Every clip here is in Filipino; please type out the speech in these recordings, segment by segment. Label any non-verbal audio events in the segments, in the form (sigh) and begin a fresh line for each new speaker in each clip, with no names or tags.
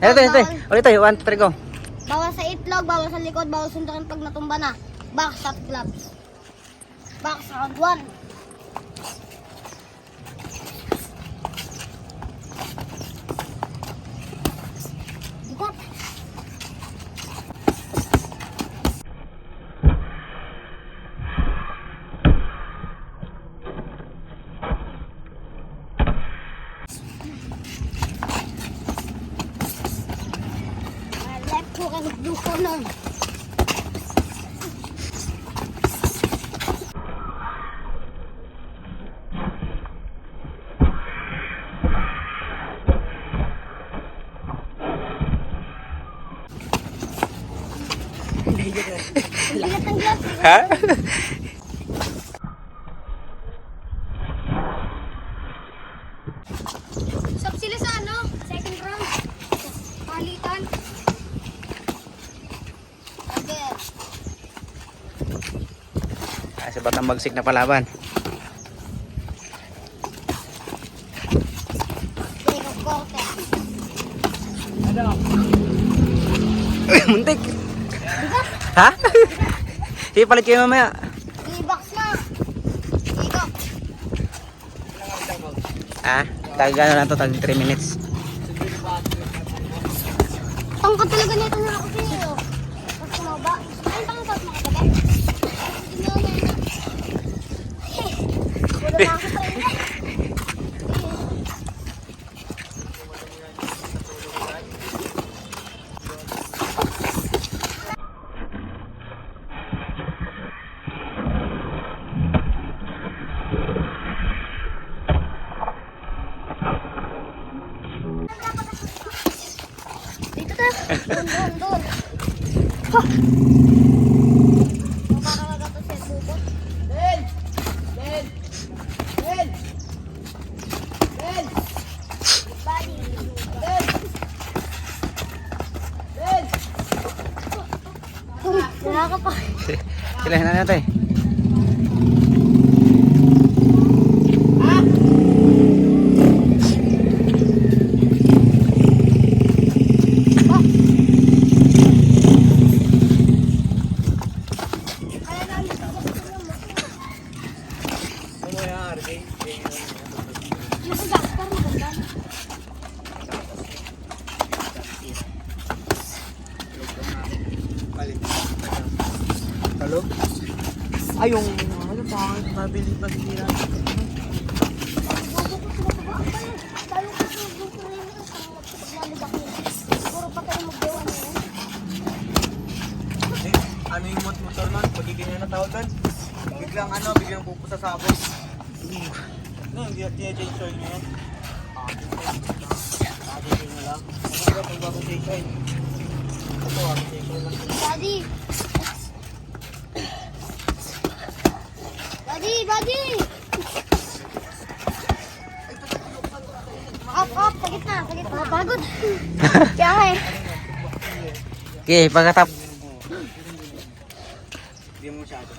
Ito, ito, ito. Ulit tayo. One, two, three, go.
Bawal sa itlog, bawal sa likod, bawal sundukin pag natumba na. Back shot gloves. Box round 1. Oğlum. Bigat ng gloves.
Ha? Si Batang Bagsik na palaban. Uy, muntik. Ha? Sige, palit kayo mamaya.
I-box na. Ikaw.
Ah, tag ano lang to, tag 3 minutes.
Tangkad talaga nito na ako sa'yo. Dito ka. Doon, doon, doon. Ha! Wala ka pa.
Sila na natin.
Yung sa doctor, maganda.
Hello? Ay, yung ano pa, mabili
yung maggawa na
ano yung mot motor nun? Pagiging ano tawag doon? Biglang ano, biglang pupusa sa sabon. No, hindi natin i-change oil niya yan. Pakagin mo lang. Ano ba pag bago change oil? Ito, bago change oil lang.
Daddy! Daddy! Up, up! Sa gitna, sa gitna. Pagod. (laughs) Kaya eh.
Okay, pagkatap.
Hindi mo masyado.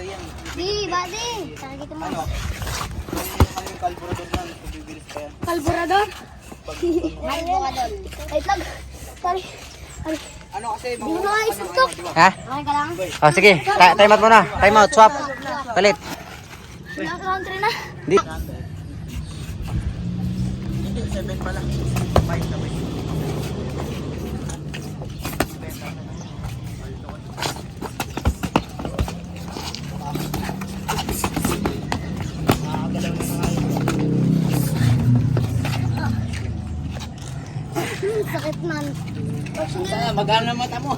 Yan.
Di, buddy! Sa gitna mo.
Ano? Ano yung carburetor nun? Kung bibilis pa yan.
Kalburador? Kalburador. Wait lang. Sorry. Sorry.
Ano kasi,
Di mo na isip to.
Ha?
Okay ka lang?
Oh, sige. Ta time out muna. Time out, swap. Palit.
Nasa country na.
Di.
Hindi, 7 pala. 5 na?
Hmm, sakit man.
Sana, magana mata mo.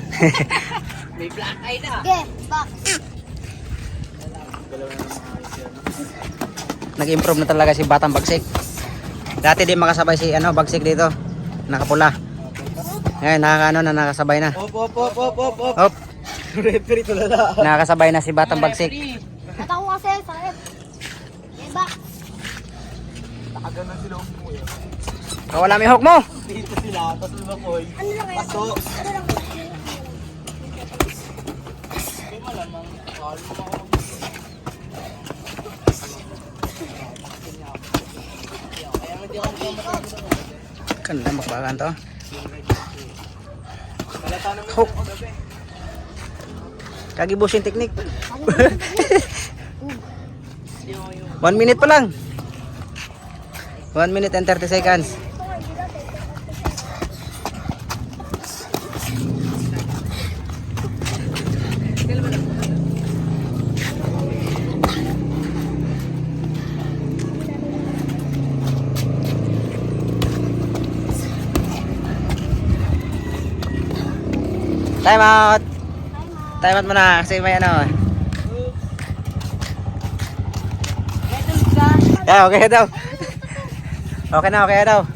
(laughs) May black eye na.
okay, back.
Nag-improve na talaga si Batang Bagsik. Dati di makasabay si ano, Bagsik dito. Nakapula. Ngayon, nakakaano na nakasabay na.
Op, op, op, op, op, op.
Hop,
Referee tulala.
nakakasabay na si Batang Bagsik.
Natawa kasi, sakit. Okay, back.
Nakagana sila umuwi.
Kawala may hook mo.
Dito sila, tapos lumakoy.
Ano lang yan?
Paso.
Ano lang?
Hindi malamang. Mahal mo ako.
Ganda makbakan to. Hook.
ako gabi.
Kagibusin technique. (laughs) One minute pa lang. One minute and 30 seconds. Time out. Time out muna kasi may ano. Yeah, okay daw. Okay na, okay daw.